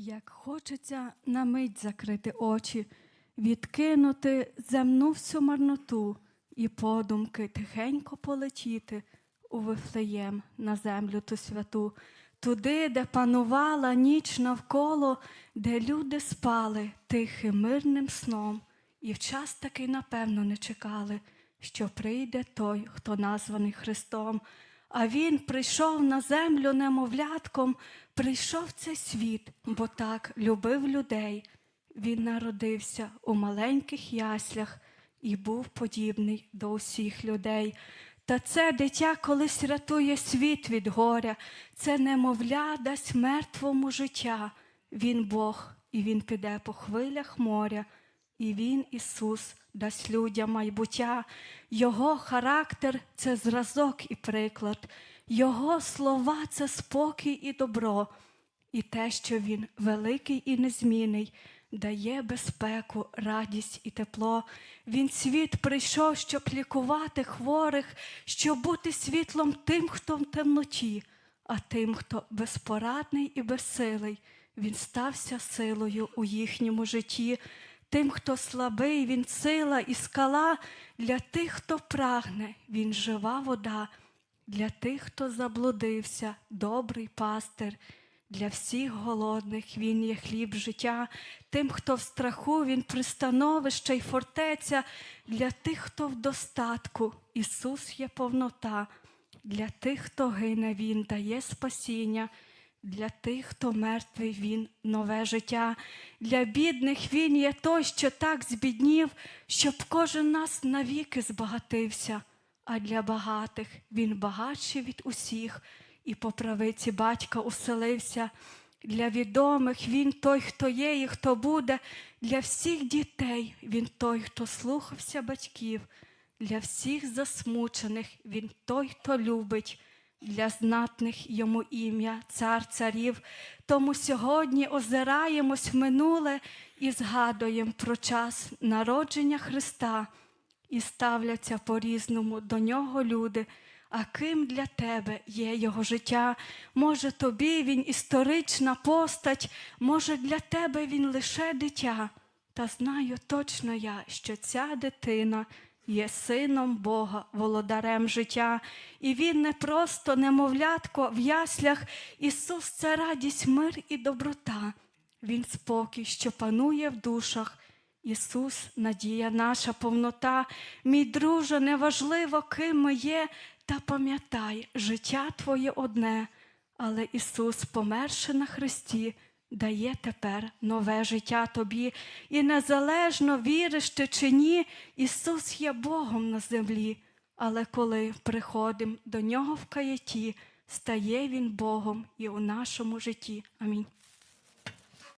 Як хочеться на мить закрити очі, відкинути земну всю марноту і подумки тихенько полетіти у Вифлеєм на землю ту святу, туди, де панувала ніч навколо, де люди спали тихим мирним сном, і в час такий, напевно, не чекали, що прийде той, хто названий Христом. А він прийшов на землю немовлятком, прийшов цей світ, бо так любив людей. Він народився у маленьких яслях і був подібний до усіх людей. Та це дитя колись рятує світ від горя, це немовля дасть мертвому життя. Він Бог, і він піде по хвилях моря, і він, Ісус, дасть людям майбуття. Його характер це зразок і приклад, Його слова це спокій і добро, і те, що він великий і незмінний, дає безпеку, радість і тепло. Він світ прийшов, щоб лікувати хворих, щоб бути світлом тим, хто в темноті, а тим, хто безпорадний і безсилий, він стався силою у їхньому житті. Тим, хто слабий, він сила і скала, для тих, хто прагне, він жива вода, для тих, хто заблудився, добрий пастир, для всіх голодних він є хліб життя, тим, хто в страху, він пристановище й фортеця, для тих, хто в достатку, Ісус є повнота, для тих, хто гине, Він дає спасіння. Для тих, хто мертвий, він нове життя. Для бідних він є той, що так збіднів, щоб кожен нас навіки збагатився. А для багатих він багатший від усіх, і по правиці батька уселився. Для відомих він той, хто є і хто буде, для всіх дітей він той, хто слухався батьків, для всіх засмучених він той, хто любить для знатних йому ім'я, цар царів. Тому сьогодні озираємось в минуле і згадуємо про час народження Христа, і ставляться по-різному до нього люди. А ким для тебе є його життя? Може, тобі він історична постать, може, для тебе він лише дитя. Та знаю точно я, що ця дитина є сином Бога, володарем життя, і він не просто немовлятко в яслях. Ісус це радість, мир і доброта. Він спокій, що панує в душах. Ісус, надія наша повнота, мій друже, неважливо, ким ми є, та пам'ятай, життя Твоє одне, але Ісус, померши на Христі, дає тепер нове життя тобі, і незалежно віриш ти чи ні, Ісус є Богом на землі. Але коли приходимо до Нього в каяті, стає Він Богом і у нашому житті. Амінь.